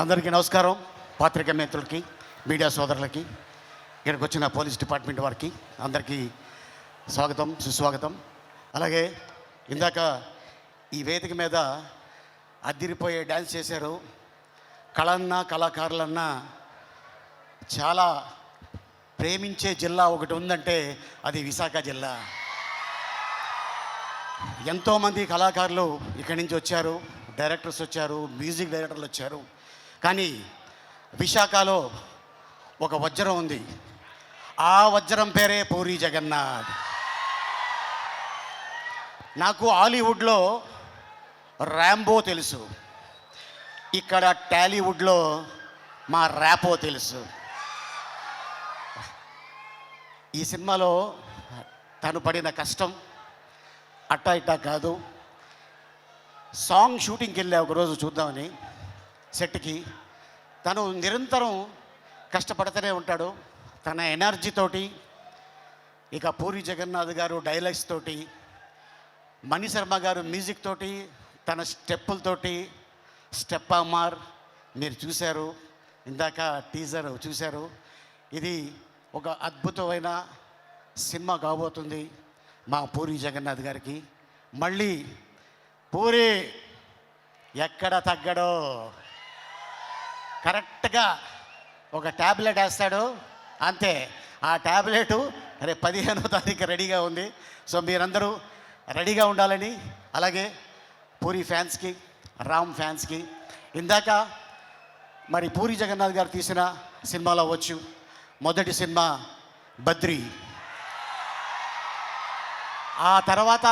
అందరికీ నమస్కారం. పాత్రిక మిత్రులకి మీడియా సోదరులకి ఇక్కడికి వచ్చిన పోలీస్ డిపార్ట్మెంట్ వారికి అందరికీ స్వాగతం సుస్వాగతం. అలాగే ఇందాక ఈ వేదిక మీద అద్దిరిపోయే డ్యాన్స్ చేశారు. కళన్నా కళాకారులన్నా చాలా ప్రేమించే జిల్లా ఒకటి ఉందంటే అది విశాఖ జిల్లా. ఎంతోమంది కళాకారులు ఇక్కడి నుంచి వచ్చారు డైరెక్టర్స్ వచ్చారు మ్యూజిక్ డైరెక్టర్లు వచ్చారు. కానీ విశాఖలో ఒక వజ్రం ఉంది. ఆ వజ్రం పేరే పూరి జగన్నాథ్. నాకు హాలీవుడ్లో ర్యాంబో తెలుసు. ఇక్కడ టాలీవుడ్లో మా ర్యాపో తెలుసు. ఈ సినిమాలో తను పడిన కష్టం అట్టా ఇట్టా కాదు. సాంగ్ షూటింగ్కి వెళ్ళా ఒకరోజు చూద్దామని. సెట్కి. తను నిరంతరం కష్టపడుతూనే ఉంటాడు. తన ఎనర్జీతోటి ఇక పూరి జగన్నాథ్ గారు డైలాగ్స్ తోటి మణి శర్మ గారు మ్యూజిక్ తోటి తన స్టెప్పులతోటి స్టెప్ అమ్మార్ మీరు చూశారు ఇందాక టీజర్ చూశారు. ఇది ఒక అద్భుతమైన సినిమా కాబోతుంది మా పూరి జగన్నాథ్ గారికి. మళ్ళీ పూరి ఎక్కడ తగ్గడో? కరెక్ట్గా ఒక ట్యాబ్లెట్ వేస్తాడు. అంతే. ఆ ట్యాబ్లెట్ రేపు పదిహేనో తారీఖు రెడీగా ఉంది. సో మీరందరూ రెడీగా ఉండాలని అలాగే పూరి ఫ్యాన్స్కి రామ్ ఫ్యాన్స్కి. ఇందాక మరి పూరి జగన్నాథ్ గారు తీసిన సినిమాలో అవ్వచ్చు మొదటి సినిమా బద్రి. ఆ తర్వాత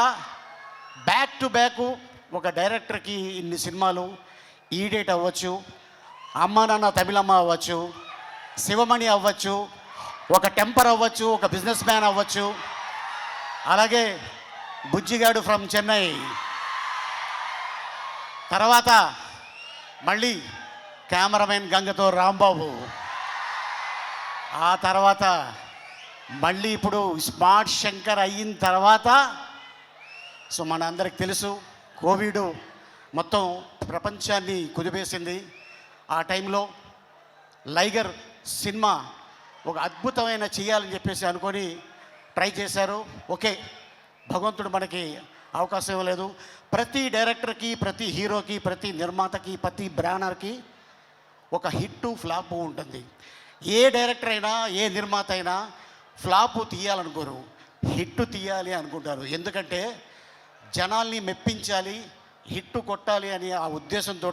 బ్యాక్ టు బ్యాక్ ఒక డైరెక్టర్కి ఇన్ని సినిమాలు ఈడేట్ అవ్వచ్చు. అమ్మ నాన్న తమిళమ్మ అవ్వచ్చు శివమణి అవ్వచ్చు ఒక టెంపర్ అవ్వచ్చు ఒక బిజినెస్ మ్యాన్ అవ్వచ్చు. అలాగే బుజ్జిగాడు ఫ్రమ్ చెన్నై. తర్వాత మళ్ళీ కెమెరామెన్ గంగతో రాంబాబు. ఆ తర్వాత మళ్ళీ ఇప్పుడు స్మార్ట్ శంకర్ అయిన తర్వాత సో మన అందరికి తెలుసు కోవిడ్ మొత్తం ప్రపంచాన్ని కుదిపేసింది. ఆ టైంలో లైగర్ సినిమా ఒక అద్భుతమైన చేయాలని చెప్పేసి అనుకొని ట్రై చేశారు. ఓకే భగవంతుడు మనకి అవకాశం ఇవ్వలేదు ప్రతి డైరెక్టర్కి ప్రతి హీరోకి ప్రతి నిర్మాతకి ప్రతి బ్రానర్కి ఒక హిట్ ఫ్లాప్ ఉంటుంది. ఏ డైరెక్టర్ అయినా ఏ నిర్మాత అయినా ఫ్లాప్ తీయాలనుకోరు హిట్ తీయాలి అనుకుంటారు. ఎందుకంటే జనాల్ని మెప్పించాలి హిట్ కొట్టాలి అనే ఆ ఉద్దేశంతో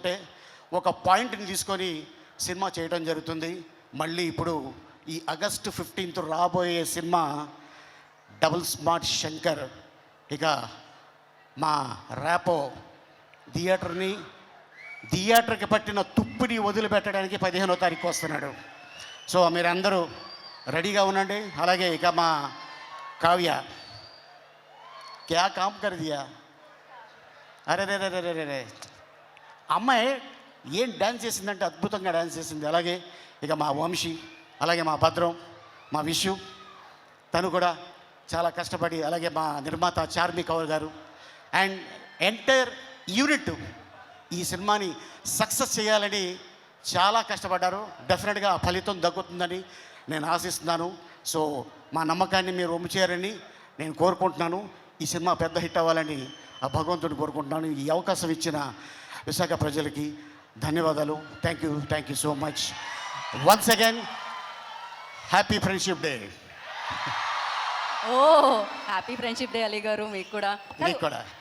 ఒక పాయింట్ని తీసుకొని సినిమా చేయడం జరుగుతుంది. మళ్ళీ ఇప్పుడు ఈ ఆగస్టు ఫిఫ్టీన్త్ రాబోయే సినిమా డబుల్ స్మార్ట్ శంకర్. ఇక మా ర్యాపో థియేటర్ని థియేటర్కి పట్టిన తుప్పిని వదిలిపెట్టడానికి పదిహేనో తారీఖు వస్తున్నాడు. సో మీరందరూ రెడీగా ఉండండి. అలాగే ఇక మా కావ్య. క్యా కామ్ కర్ దియా? అరే రే రే రే రే రే అమ్మాయి ఏం డ్యాన్స్ చేసిందంటే అద్భుతంగా డ్యాన్స్ చేసింది. అలాగే ఇక మా వంశీ అలాగే మా భద్రం మా విషు తను కూడా చాలా కష్టపడి అలాగే మా నిర్మాత చార్మి కౌర్ గారు. అండ్ ఎంటైర్ యూనిట్ ఈ సినిమాని సక్సెస్ చేయాలని చాలా కష్టపడ్డారు. డెఫినెట్గా ఫలితం దక్కుతుందని నేను ఆశిస్తున్నాను. సో మా నమ్మకాన్ని మీరు ఒమ్ము చేయాలని నేను కోరుకుంటున్నాను. ఈ సినిమా పెద్ద హిట్ అవ్వాలని ఆ భగవంతుని కోరుకుంటున్నాను. ఈ అవకాశం ఇచ్చిన విశాఖ ప్రజలకి ధన్యవాదాలు. Thank you thank you so much once again happy friendship day oh happy friendship day Ali గారు మీకు కూడా. మీకు కూడా.